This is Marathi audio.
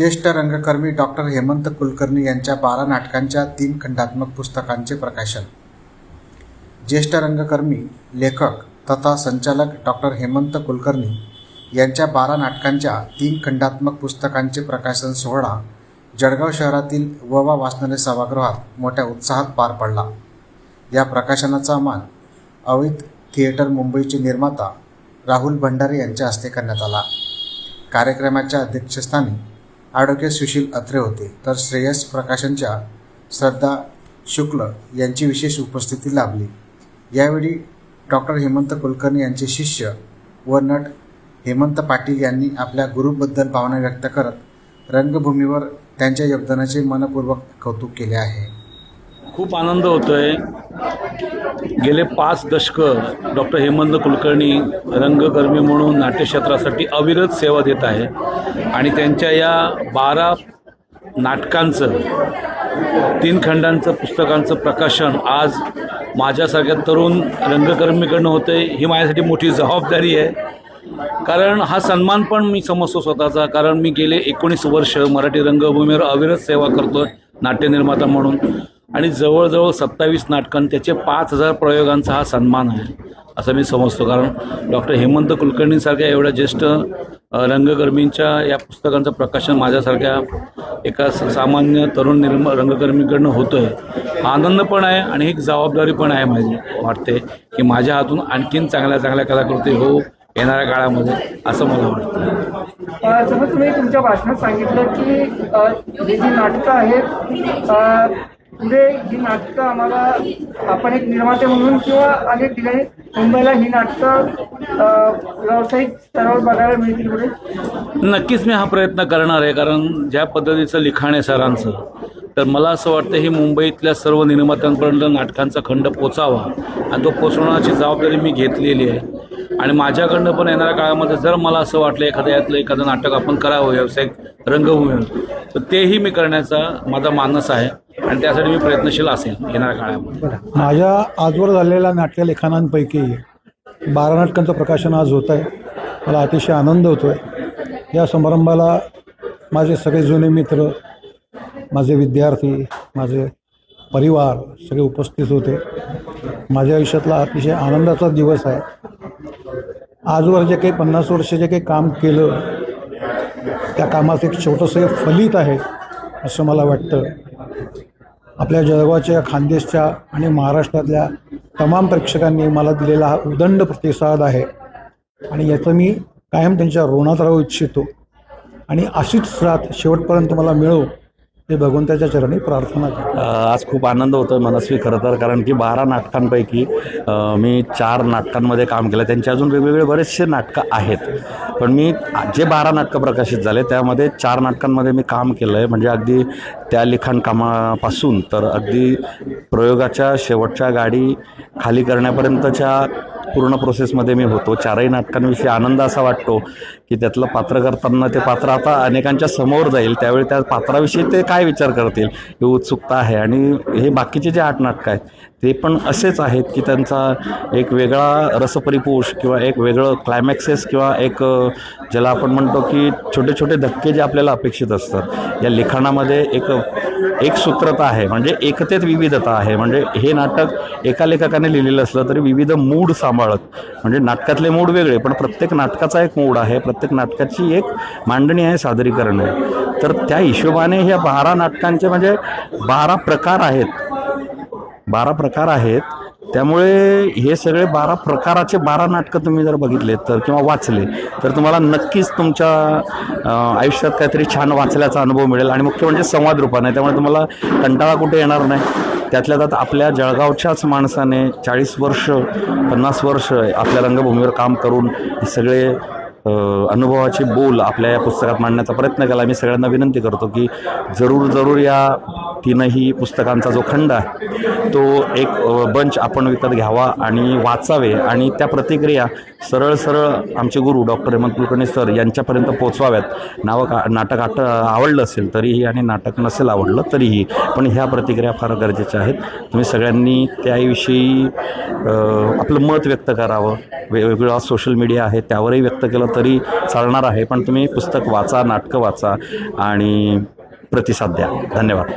ज्येष्ठ रंगकर्मी डॉक्टर हेमंत कुलकर्णी यांच्या बारा नाटकांच्या तीन खंडात्मक पुस्तकांचे प्रकाशन. ज्येष्ठ रंगकर्मी लेखक तथा संचालक डॉक्टर हेमंत कुलकर्णी यांच्या बारा नाटकांच्या तीन खंडात्मक पुस्तकांचे प्रकाशन सोहळा जळगाव शहरातील ववा वाचनालय सभागृहात मोठ्या उत्साहात पार पडला. या प्रकाशनाचा मान अवित थिएटर मुंबईचे निर्माता राहुल भंडारे यांच्या हस्ते करण्यात आला. कार्यक्रमाच्या अध्यक्षस्थानी ॲडव्होकेट सुशील अत्रे होते. तर श्रेयस प्रकाशनच्या श्रद्धा शुक्ल यांची विशेष उपस्थिती लाभली. यावेळी डॉक्टर हेमंत कुलकर्णी यांचे शिष्य व नट हेमंत पाटील यांनी आपल्या गुरुबद्दल भावना व्यक्त करत रंगभूमीवर त्यांच्या योगदानाचे मनपूर्वक कौतुक केले आहे. खूप आनंद होतोय. गेले पाच दशकं डॉक्टर हेमंत कुलकर्णी रंगकर्मी म्हणून नाट्यक्षेत्रासाठी अविरत सेवा देत आहे आणि त्यांच्या या बारा नाटकांचं तीन खंडांचं पुस्तकांचं प्रकाशन आज माझ्यासारख्या तरुण रंगकर्मीकडनं होतं आहे ही माझ्यासाठी मोठी जबाबदारी आहे. कारण हा सन्मान पण मी समजतो स्वतःचा. कारण मी गेले एकोणीस वर्ष मराठी रंगभूमीवर अविरत सेवा करतो नाट्यनिर्माता म्हणून. आणि जवळजवळ सत्तावीस नाटकां त्याचे पाच हजार प्रयोगांचा हा सन्मान आहे असं मी समजतो. कारण डॉक्टर हेमंत कुलकर्णीसारख्या एवढ्या ज्येष्ठ रंगकर्मींच्या या पुस्तकांचं प्रकाशन माझ्यासारख्या एका स- सामान्य तरुण निर्म रंगकर्मीकडनं होतं आहे हा आनंद पण आहे आणि एक जबाबदारी पण आहे माझी. वाटते की माझ्या हातून आणखीन चांगल्या चांगल्या कलाकृती हो येणाऱ्या काळामध्ये असं मला वाटतं. जसं तुम्ही तुमच्या भाषणात सांगितलं की जी नाटकं आहेत पुढे ही नाटकं आम्हाला आपण एक निर्माते म्हणून किंवा अनेक ठिकाणी मुंबईला ही नाटकं व्यावसायिक स्तरावर बघायला मिळतील पुढे. नक्कीच मी हा प्रयत्न करणार आहे कारण ज्या पद्धतीचं लिखाण आहे सरांचं तर मला असं वाटतं हे मुंबईतल्या सर्व निर्मात्यांपर्यंत नाटकांचा खंड पोचावा. आणि तो पोचवण्याची जबाबदारी मी घेतलेली आहे. आणि माझ्याकडनं पण येणाऱ्या काळामध्ये जर मला असं वाटलं एखाद्या यातलं एखादं नाटक आपण करावं व्यावसायिक रंगभूमीवर तर तेही मी करण्याचा माझा मानस आहे. आणि त्यासाठी मी प्रयत्नशील असेल येणाऱ्या काळामध्ये. माझ्या आजवर झालेल्या नाट्यलेखनांपैकी बारा नाटकांचं प्रकाशन आज होत आहे. मला अतिशय आनंद होतो आहे या समारंभाला माझे सगळे जुने मित्र माझे विद्यार्थी माझे परिवार सगळे उपस्थित होते. माझ्या आयुष्यातला अतिशय आनंदाचा दिवस आहे. आजवर जे काही पन्नास वर्ष जे काही काम केलं त्या कामाचं एक छोटंसं फलित आहे असं मला वाटतं. आपल्या जळगावच्या खानदेशच्या आणि महाराष्ट्रातल्या तमाम प्रेक्षकांनी मला दिलेला हा उदंड प्रतिसाद आहे. आणि याचं मी कायम त्यांच्या ऋणात राहू इच्छितो. आणि अशीच साथ शेवटपर्यंत मला मिळो हे भगवंताच्या चरणी प्रार्थना आज खूप आनंद होतो आहे मनस्वी खरं तर कारण की बारा नाटकांपैकी मी चार नाटकांमध्ये काम केलं. त्यांचे अजून वेगवेगळे बरेचसे नाटकं आहेत. पण मी जे बारा नाटकं प्रकाशित झाले त्यामध्ये चार नाटकांमध्ये मी काम केलं आहे म्हणजे अगदी त्या लिखाण कामापासून तर अगदी प्रयोगाच्या शेवटच्या गाडी खाली करण्यापर्यंतच्या पूर्ण प्रोसेसमध्ये मी होतो. चारही नाटकांविषयी आनंद असा वाटतो की त्यातलं पात्र करताना ते पात्र आता अनेकांच्या समोर जाईल. त्यावेळी त्या पात्राविषयी ते काय विचार करतील? ही उत्सुकता आहे. आणि हे बाकीचे जे आठ नाटकं आहेत ते पण असेच आहेत की त्यांचा एक वेगळा रसपरिपोष किंवा एक वेगळं क्लायमॅक्सेस किंवा एक ज्याला आपण म्हणतो की छोटे छोटे धक्के जे आपल्याला अपेक्षित असतात. या लिखाणामध्ये एक एक सूत्रता आहे म्हणजे एकतेत विविधता आहे. म्हणजे हे नाटक एका लेखकाने लिहिलेलं असलं तरी विविध मूड सांभाळत. म्हणजे नाटकातले मूड वेगळे पण प्रत्येक नाटकाचा एक मूड आहे. प्रत्येक नाटकाची एक मांडणी आहे सादरीकरण आहे. तर त्या हिशोबाने ह्या बारा नाटकांचे म्हणजे बारा प्रकार आहेत. बारा प्रकार आहेत. त्यामुळे हे सगळे बारा प्रकाराचे बारा नाटकं तुम्ही जर बघितले तर किंवा वाचले तर तुम्हाला नक्कीच तुमच्या आयुष्यात काहीतरी छान वाचल्याचा अनुभव मिळेल आणि मुख्य म्हणजे संवाद रूपाने. त्यामुळे तुम्हाला कंटाळा कुठे येणार नाही. त्यातल्या त्यात आपल्या जळगावच्याच माणसाने चाळीस वर्ष पन्नास वर्ष आपल्या रंगभूमीवर काम करून हे सगळे अनुभवाचे बोल आपल्या या पुस्तकात मांडण्याचा प्रयत्न केला. मी सगळ्यांना विनंती करतो की जरूर जरूर या तीनही पुस्तकांचा जो खंड आहे तो एक बंच आपण विकत घ्यावा आणि वाचावे आणि त्या प्रतिक्रिया सरळ सरळ आमचे गुरु डॉक्टर हेमंत कुलकर्णी सर यांच्यापर्यंत पोचवाव्यात नावं का नाटक आट आवडलं असेल तरीही आणि नाटक नसेल आवडलं तरीही पण ह्या प्रतिक्रिया फार गरजेच्या आहेत. तुम्ही सगळ्यांनी त्याविषयी आपलं मत व्यक्त करावं. वेगवेगळा सोशल मीडिया आहे त्यावरही व्यक्त केलं तरी चालणार आहे पण तुम्ही पुस्तक वाचा नाटकं वाचा आणि प्रतिसाद द्या. धन्यवाद.